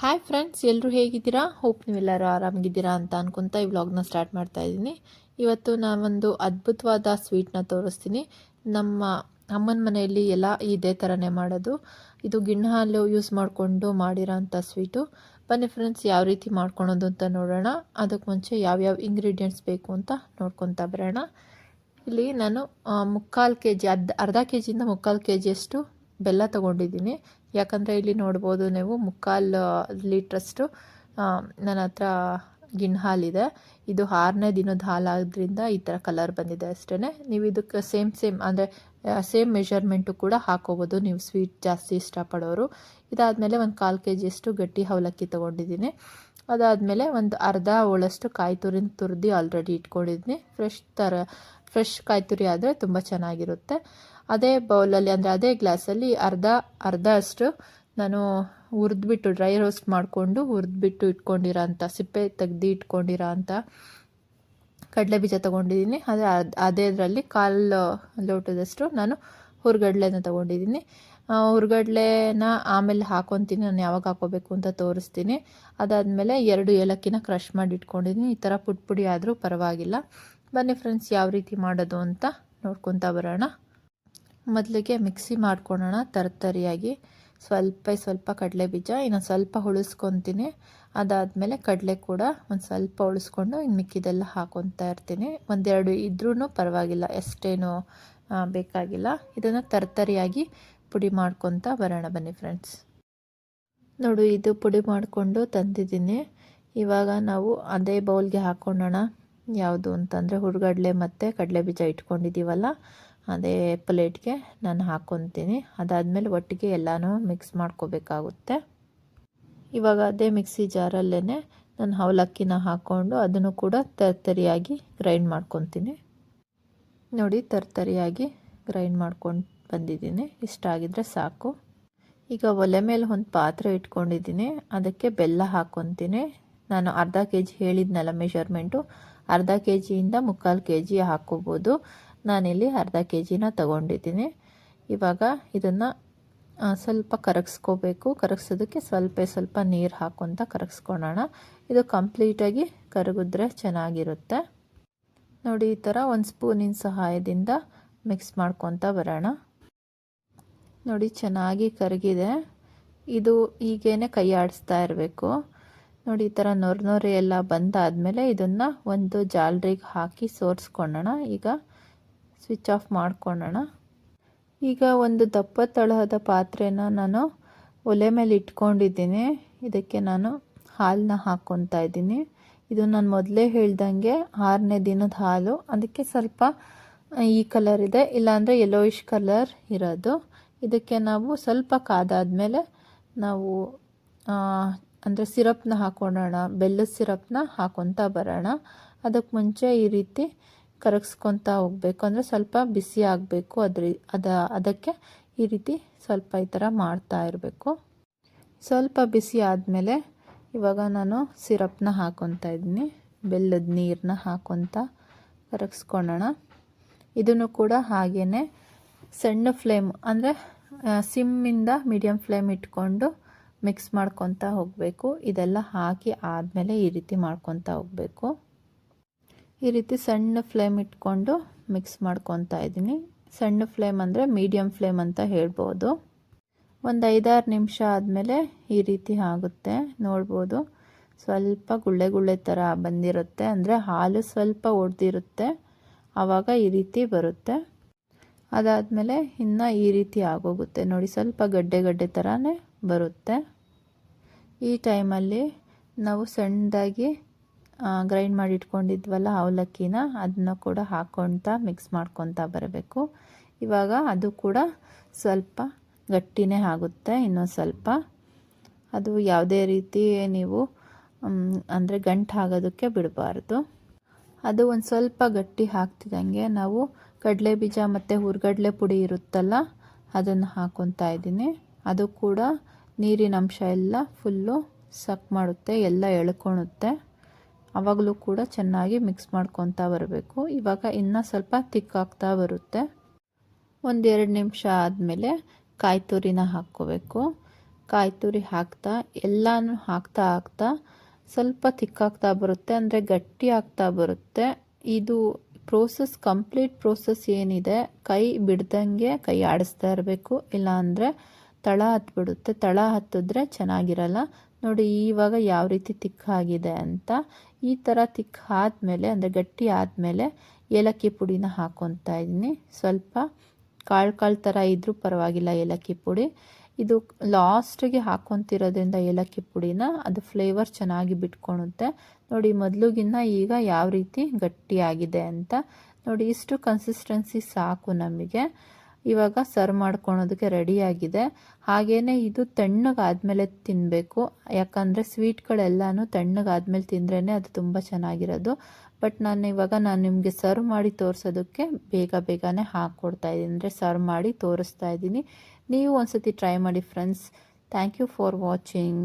Hi friends ಎಲ್ಲರೂ ಹೇಗಿದ್ದೀರಾ? Hope ನೀವೆಲ್ಲರೂ ಆರಾಮಾಗಿದ್ದೀರಾ ಅಂತ ಅನ್ಕೊಂತ ಈ ವ್ಲಾಗ್ನ ಸ್ಟಾರ್ಟ್ ಮಾಡ್ತಾ ಇದ್ದೀನಿ. ಇವತ್ತು ನಾನೊಂದು ಅದ್ಭುತವಾದ ಸ್ವೀಟ್ನ ತೋರಿಸ್ತೀನಿ. ನಮ್ಮ ಅಮ್ಮನ ಮನೆಯಲ್ಲಿ ಎಲ್ಲ ಇದೇ ಥರನೇ ಮಾಡೋದು. ಇದು ಗಿಣ್ಣ ಹಾಲು ಯೂಸ್ ಮಾಡಿಕೊಂಡು ಮಾಡಿರೋಂಥ ಸ್ವೀಟು ಬನ್ನಿ ಫ್ರೆಂಡ್ಸ್ ಯಾವ ರೀತಿ ಮಾಡ್ಕೊಳೋದು ಅಂತ ನೋಡೋಣ. ಅದಕ್ಕೆ ಮುಂಚೆ ಯಾವ್ಯಾವ ಇಂಗ್ರೀಡಿಯೆಂಟ್ಸ್ ಬೇಕು ಅಂತ ನೋಡ್ಕೊತಾ ಬರೋಣ. ಇಲ್ಲಿ ನಾನು ಮುಕ್ಕಾಲು ಕೆ ಜಿ ಅರ್ಧ ಅರ್ಧ ಕೆ ಜಿಯಿಂದ ಮುಕ್ಕಾಲು ಕೆ ಜಿಯಷ್ಟು ಬೆಲ್ಲ ತೊಗೊಂಡಿದ್ದೀನಿ. ಯಾಕಂದರೆ ಇಲ್ಲಿ ನೋಡ್ಬೋದು ನೀವು ಮುಕ್ಕಾಲು ಲೀಟ್ರಷ್ಟು ನನ್ನ ಹತ್ರ ಗಿಣ್ಣು ಹಾಲಿದೆ. ಇದು ಆರನೇ ದಿನದ ಹಾಲಾದ್ರಿಂದ ಈ ಥರ ಕಲರ್ ಬಂದಿದೆ ಅಷ್ಟೇ ನೀವು ಇದಕ್ಕೆ ಸೇಮ್ ಸೇಮ್, ಅಂದರೆ ಸೇಮ್ ಮೆಷರ್ಮೆಂಟು ಕೂಡ ಹಾಕೋಬೋದು ನೀವು ಸ್ವೀಟ್ ಜಾಸ್ತಿ ಇಷ್ಟಪಡೋರು. ಇದಾದಮೇಲೆ ಒಂದು ಕಾಲು ಕೆ ಜಿಯಷ್ಟು ಗಟ್ಟಿ ಅವಲಕ್ಕಿ ತೊಗೊಂಡಿದ್ದೀನಿ. ಅದಾದಮೇಲೆ ಒಂದು ಅರ್ಧ ಹೋಳಷ್ಟು ಕಾಯಿ ತುರಿನ ತುರಿದು ಆಲ್ರೆಡಿ ಇಟ್ಕೊಂಡಿದ್ದೀನಿ ಫ್ರೆಶ್ ಥರ ಫ್ರೆಶ್ ಕಾಯಿ ತುರಿ ಆದರೆ ತುಂಬ ಚೆನ್ನಾಗಿರುತ್ತೆ. ಅದೇ ಬೌಲಲ್ಲಿ ಅಂದರೆ ಅದೇ ಗ್ಲಾಸಲ್ಲಿ ಅರ್ಧ ಅರ್ಧ ಅಷ್ಟು ನಾನು ಹುರಿದ್ಬಿಟ್ಟು ಡ್ರೈ ರೋಸ್ಟ್ ಮಾಡಿಕೊಂಡು ಹುರಿದ್ಬಿಟ್ಟು ಇಟ್ಕೊಂಡಿರೋ ಅಂಥ ಸಿಪ್ಪೆ ತೆಗ್ದು ಇಟ್ಕೊಂಡಿರೋ ಅಂಥ ಕಡಲೆ ಬೀಜ ತೊಗೊಂಡಿದ್ದೀನಿ. ಅದೇ ಅದ್- ಅದೇ ಇದರಲ್ಲಿ ಕಾಲು ಲೋಟದಷ್ಟು ನಾನು ಹುರ್ಗಡ್ಲೆನ ತೊಗೊಂಡಿದ್ದೀನಿ. ಹುರ್ಗಡ್ಲೆನ ಆಮೇಲೆ ಹಾಕೊತೀನಿ, ನಾನು ಯಾವಾಗ ಹಾಕೋಬೇಕು ಅಂತ ತೋರಿಸ್ತೀನಿ. ಅದಾದಮೇಲೆ ಎರಡು ಏಲಕ್ಕಿನ ಕ್ರಷ್ ಮಾಡಿ ಇಟ್ಕೊಂಡಿದ್ದೀನಿ. ಈ ಥರ ಪುಟ್ ಪುಡಿ ಆದರೂ ಪರವಾಗಿಲ್ಲ. ಬನ್ನಿ ಫ್ರೆಂಡ್ಸ್ ಯಾವ ರೀತಿ ಮಾಡೋದು ಅಂತ ನೋಡ್ಕೊತಾ ಬರೋಣ. ಮೊದಲಿಗೆ ಮಿಕ್ಸಿ ಮಾಡ್ಕೊಳ್ಳೋಣ ತರ್ತರಿಯಾಗಿ. ಸ್ವಲ್ಪ ಸ್ವಲ್ಪ ಕಡಲೆ ಬೀಜ ಇನ್ನು ಸ್ವಲ್ಪ ಉಳಿಸ್ಕೊತೀನಿ ಅದಾದಮೇಲೆ ಕಡಲೆ ಕೂಡ ಒಂದು ಸ್ವಲ್ಪ ಉಳಿಸ್ಕೊಂಡು ಇನ್ನು ಮಿಕ್ಕಿದೆಲ್ಲ ಹಾಕೊತಾ ಇರ್ತೀನಿ. ಒಂದೆರಡು ಇದ್ರೂ ಪರವಾಗಿಲ್ಲ, ಎಷ್ಟೇನು ಬೇಕಾಗಿಲ್ಲ. ಇದನ್ನು ತರ್ತರಿಯಾಗಿ ಪುಡಿ ಮಾಡ್ಕೊತಾ ಬರೋಣ ಬನ್ನಿ ಫ್ರೆಂಡ್ಸ್. ನೋಡು, ಇದು ಪುಡಿ ಮಾಡಿಕೊಂಡು ತಂದಿದ್ದೀನಿ. ಇವಾಗ ನಾವು ಅದೇ ಬೌಲ್ಗೆ ಹಾಕ್ಕೊಳ್ಳೋಣ ಯಾವುದು ಅಂತಂದರೆ ಹುರ್ಗಡ್ಲೆ ಮತ್ತು ಕಡಲೆ ಬೀಜ ಇಟ್ಕೊಂಡಿದ್ದೀವಲ್ಲ ಅದೇ ಪ್ಲೇಟ್ಗೆ ನಾನು ಹಾಕ್ಕೊತೀನಿ ಅದಾದಮೇಲೆ ಒಟ್ಟಿಗೆ ಎಲ್ಲನೂ ಮಿಕ್ಸ್ ಮಾಡ್ಕೋಬೇಕಾಗುತ್ತೆ. ಇವಾಗ ಅದೇ ಮಿಕ್ಸಿ ಜಾರಲ್ಲೇ ನಾನು ಅವಲಕ್ಕಿನ ಹಾಕ್ಕೊಂಡು ಅದನ್ನು ಕೂಡ ತರ್ತರಿಯಾಗಿ ಗ್ರೈಂಡ್ ಮಾಡ್ಕೊತೀನಿ. ನೋಡಿ ತರ್ತರಿಯಾಗಿ ಗ್ರೈಂಡ್ ಮಾಡ್ಕೊಂಡು ಬಂದಿದ್ದೀನಿ. ಇಷ್ಟ ಆಗಿದ್ರೆ ಸಾಕು. ಈಗ ಒಲೆ ಮೇಲೆ ಒಂದು ಪಾತ್ರೆ ಇಟ್ಕೊಂಡಿದ್ದೀನಿ. ಅದಕ್ಕೆ ಬೆಲ್ಲ ಹಾಕ್ಕೊತೀನಿ ನಾನು ಅರ್ಧ ಕೆ ಜಿ ಹೇಳಿದ್ನಲ್ಲ ಮೆಷರ್ಮೆಂಟು ಅರ್ಧ ಕೆ ಜಿಯಿಂದ ಮುಕ್ಕಾಲು ಕೆ ಜಿ ಹಾಕ್ಕೋಬೋದು. ನಾನಿಲ್ಲಿ ಅರ್ಧ ಕೆ ಜಿನ ತಗೊಂಡಿದ್ದೀನಿ. ಇವಾಗ ಇದನ್ನು ಸ್ವಲ್ಪ ಕರಗಿಸ್ಕೋಬೇಕು. ಕರಗಿಸೋದಕ್ಕೆ ಸ್ವಲ್ಪ ಸ್ವಲ್ಪ ನೀರು ಹಾಕ್ಕೊತ ಕರಗಿಸ್ಕೊಳ್ಳೋಣ ಇದು ಕಂಪ್ಲೀಟಾಗಿ ಕರಗಿದ್ರೆ ಚೆನ್ನಾಗಿರುತ್ತೆ. ನೋಡಿ, ಈ ಥರ ಒಂದು ಸ್ಪೂನಿನ ಸಹಾಯದಿಂದ ಮಿಕ್ಸ್ ಮಾಡ್ಕೊತ ಬರೋಣ. ನೋಡಿ, ಚೆನ್ನಾಗಿ ಕರಗಿದೆ. ಇದು ಹೀಗೇನೆ ಕೈ ಆಡಿಸ್ತಾ ಇರಬೇಕು. ನೋಡಿ, ಈ ಥರ ನೊರೆ ನೊರೆ ಎಲ್ಲ ಬಂದಾದಮೇಲೆ ಇದನ್ನು ಒಂದು ಜಾಲ್ರಿಗೆ ಹಾಕಿ ಸೋರಿಸ್ಕೊಳ್ಳೋಣ ಈಗ ಸ್ವಿಚ್ ಆಫ್ ಮಾಡ್ಕೊಳ್ಳೋಣ. ಈಗ ಒಂದು ದಪ್ಪ ತಳಹದ ಪಾತ್ರೆನ ನಾನು ಒಲೆ ಮೇಲೆ ಇಟ್ಕೊಂಡಿದ್ದೀನಿ. ಇದಕ್ಕೆ ನಾನು ಹಾಲನ್ನ ಹಾಕ್ಕೊತಾ ಇದ್ದೀನಿ. ಇದು ನಾನು ಮೊದಲೇ ಹೇಳ್ದಂಗೆ ಆರನೇ ದಿನದ ಹಾಲು. ಅದಕ್ಕೆ ಸ್ವಲ್ಪ ಈ ಕಲರ್ ಇದೆ. ಇಲ್ಲಾಂದರೆ ಯೆಲ್ಲೋಯಿಶ್ ಕಲರ್ ಇರೋದು. ಇದಕ್ಕೆ ನಾವು ಸ್ವಲ್ಪ ಕಾದಾದ್ಮೇಲೆ ನಾವು ಅಂದರೆ ಸಿರಪ್ನ ಹಾಕೊಳ್ಳೋಣ ಬೆಲ್ಲದ ಸಿರಪ್ನ ಹಾಕೊತಾ ಬರೋಣ. ಅದಕ್ಕೆ ಮುಂಚೆ ಈ ರೀತಿ ಕರಗಿಸ್ಕೊತಾ ಹೋಗಬೇಕು ಅಂದರೆ ಸ್ವಲ್ಪ ಬಿಸಿ ಆಗಬೇಕು. ಅದ್ರ, ಅದ, ಅದಕ್ಕೆ ಈ ರೀತಿ ಸ್ವಲ್ಪ ಈ ಥರ ಮಾಡ್ತಾ ಇರಬೇಕು. ಸ್ವಲ್ಪ ಬಿಸಿ ಆದಮೇಲೆ ಇವಾಗ ನಾನು ಸಿರಪ್ನ ಹಾಕೊತಾ ಇದ್ದೀನಿ. ಬೆಲ್ಲದ ನೀರನ್ನ ಹಾಕೊತಾ ಕರಗಿಸ್ಕೊಳ್ಳೋಣ ಇದನ್ನು ಕೂಡ ಹಾಗೇ ಸಣ್ಣ ಫ್ಲೇಮ್ ಅಂದರೆ ಸಿಮ್ಮಿಂದ ಮೀಡಿಯಮ್ ಫ್ಲೇಮ್ ಇಟ್ಕೊಂಡು ಮಿಕ್ಸ್ ಮಾಡ್ಕೊತಾ ಹೋಗಬೇಕು. ಇದೆಲ್ಲ ಹಾಕಿ ಆದಮೇಲೆ ಈ ರೀತಿ ಮಾಡ್ಕೊತಾ ಹೋಗಬೇಕು. ಈ ರೀತಿ ಸಣ್ಣ ಫ್ಲೇಮ್ ಇಟ್ಕೊಂಡು ಮಿಕ್ಸ್ ಮಾಡ್ಕೊತಾ ಇದ್ದೀನಿ. ಸಣ್ಣ ಫ್ಲೇಮ್ ಅಂದರೆ ಮೀಡಿಯಮ್ ಫ್ಲೇಮ್ ಅಂತ ಹೇಳ್ಬೋದು. ಒಂದು ಐದಾರು ನಿಮಿಷ ಆದಮೇಲೆ ಈ ರೀತಿ ಆಗುತ್ತೆ. ನೋಡ್ಬೋದು. ಸ್ವಲ್ಪ ಗುಳ್ಳೆ ಗುಳ್ಳೆ ಥರ ಬಂದಿರುತ್ತೆ. ಅಂದರೆ ಹಾಲು ಸ್ವಲ್ಪ ಒಡೆದಿರುತ್ತೆ. ಆವಾಗ ಈ ರೀತಿ ಬರುತ್ತೆ. ಅದಾದಮೇಲೆ ಇನ್ನು ಈ ರೀತಿ ಆಗೋಗುತ್ತೆ. ನೋಡಿ, ಸ್ವಲ್ಪ ಗಡ್ಡೆ ಗಡ್ಡೆ ಥರನೇ ಬರುತ್ತೆ. ಈ ಟೈಮಲ್ಲಿ ನಾವು ಸಣ್ಣದಾಗಿ ಗ್ರೈಂಡ್ ಮಾಡಿ ಇಟ್ಕೊಂಡಿದ್ವಲ್ಲ ಅವಲಕ್ಕಿನ, ಅದನ್ನ ಕೂಡ ಹಾಕ್ಕೊಳ್ತಾ ಮಿಕ್ಸ್ ಮಾಡ್ಕೊತಾ ಬರಬೇಕು. ಇವಾಗ ಅದು ಕೂಡ ಸ್ವಲ್ಪ ಗಟ್ಟಿನೇ ಆಗುತ್ತೆ, ಇನ್ನೊಂದು ಸ್ವಲ್ಪ. ಅದು ಯಾವುದೇ ರೀತಿ ನೀವು ಅಂದರೆ ಗಂಟು ಆಗೋದಕ್ಕೆ ಬಿಡಬಾರ್ದು. ಅದು ಒಂದು ಸ್ವಲ್ಪ ಗಟ್ಟಿ ಹಾಕ್ತಿದ್ದಂಗೆ ನಾವು ಕಡಲೆ ಬೀಜ ಮತ್ತು ಹುರುಗಡಲೆ ಪುಡಿ ಇರುತ್ತಲ್ಲ, ಅದನ್ನು ಹಾಕ್ಕೊತಾ ಇದ್ದೀನಿ. ಅದು ಕೂಡ ನೀರಿನ ಅಂಶ ಎಲ್ಲ ಫುಲ್ಲು ಸಕ್ ಮಾಡುತ್ತೆ, ಎಲ್ಲ ಎಳ್ಕೊಳುತ್ತೆ ಆವಾಗಲೂ ಕೂಡ ಚೆನ್ನಾಗಿ ಮಿಕ್ಸ್ ಮಾಡ್ಕೊತಾ ಬರಬೇಕು. ಇವಾಗ ಇನ್ನೂ ಸ್ವಲ್ಪ ತಿಕ್ಕಾಗ್ತಾ ಬರುತ್ತೆ. ಒಂದೆರಡು ನಿಮಿಷ ಆದಮೇಲೆ ಕಾಯಿ ತುರಿನ ಹಾಕ್ಕೋಬೇಕು. ಕಾಯಿ ತುರಿ ಹಾಕ್ತಾ, ಎಲ್ಲನೂ ಹಾಕ್ತಾ ಹಾಕ್ತಾ ಸ್ವಲ್ಪ ತಿಕ್ಕಾಗ್ತಾ ಬರುತ್ತೆ. ಅಂದರೆ ಗಟ್ಟಿ ಆಗ್ತಾ ಬರುತ್ತೆ. ಇದು ಪ್ರೋಸೆಸ್ ಕಂಪ್ಲೀಟ್ ಪ್ರೋಸೆಸ್ ಏನಿದೆ, ಕೈ ಬಿಡ್ದಂಗೆ ಕೈ ಆಡಿಸ್ತಾ ಇರಬೇಕು. ಇಲ್ಲಾಂದರೆ ತಳ ಹತ್ಬಿಡುತ್ತೆ. ತಳ ಹತ್ತಿದ್ರೆ ಚೆನ್ನಾಗಿರಲ್ಲ. ನೋಡಿ, ಇವಾಗ ಯಾವ ರೀತಿ ತಿಕ್ಕಾಗಿದೆ ಅಂತ. ಈ ಥರ ತಿಕ್ಕ ಆದಮೇಲೆ ಅಂದರೆ ಗಟ್ಟಿ ಆದಮೇಲೆ ಏಲಕ್ಕಿ ಪುಡಿನ ಹಾಕ್ಕೊತಾ ಇದ್ದೀನಿ. ಸ್ವಲ್ಪ ಕಾಳು ಕಾಳು ಥರ ಇದ್ದರೂ ಪರವಾಗಿಲ್ಲ ಏಲಕ್ಕಿ ಪುಡಿ. ಇದು ಲಾಸ್ಟಿಗೆ ಹಾಕ್ಕೊತಿರೋದ್ರಿಂದ ಏಲಕ್ಕಿ ಪುಡಿನ ಅದು ಫ್ಲೇವರ್ ಚೆನ್ನಾಗಿ ಬಿಟ್ಕೊಳುತ್ತೆ. ನೋಡಿ, ಮೊದಲುಗಿನ್ನ ಈಗ ಯಾವ ರೀತಿ ಗಟ್ಟಿಯಾಗಿದೆ ಅಂತ. ನೋಡಿ, ಇಷ್ಟು ಕನ್ಸಿಸ್ಟೆನ್ಸಿ ಸಾಕು ನಮಗೆ. ಇವಾಗ ಸರ್ವ್ ಮಾಡ್ಕೊಳೋದಕ್ಕೆ ರೆಡಿಯಾಗಿದೆ ಹಾಗೆಯೇ ಇದು ತಣ್ಣಗಾದ್ಮೇಲೆ ತಿನ್ನಬೇಕು ಯಾಕಂದರೆ ಸ್ವೀಟ್ಗಳೆಲ್ಲನೂ ತಣ್ಣಗಾದ್ಮೇಲೆ ತಿಂದ್ರೇ ಅದು ತುಂಬ ಚೆನ್ನಾಗಿರೋದು. ಬಟ್ ನಾನು ಇವಾಗ ನಾನು ನಿಮಗೆ ಸರ್ವ್ ಮಾಡಿ ತೋರಿಸೋದಕ್ಕೆ ಬೇಗ ಬೇಗನೆ ಹಾಕ್ಕೊಡ್ತಾ ಇದ್ದೀನಿ. ಅಂದರೆ ಸರ್ವ್ ಮಾಡಿ ತೋರಿಸ್ತಾ ಇದ್ದೀನಿ. ನೀವು ಒಂದ್ಸತಿ ಟ್ರೈ ಮಾಡಿ friends thank you for watching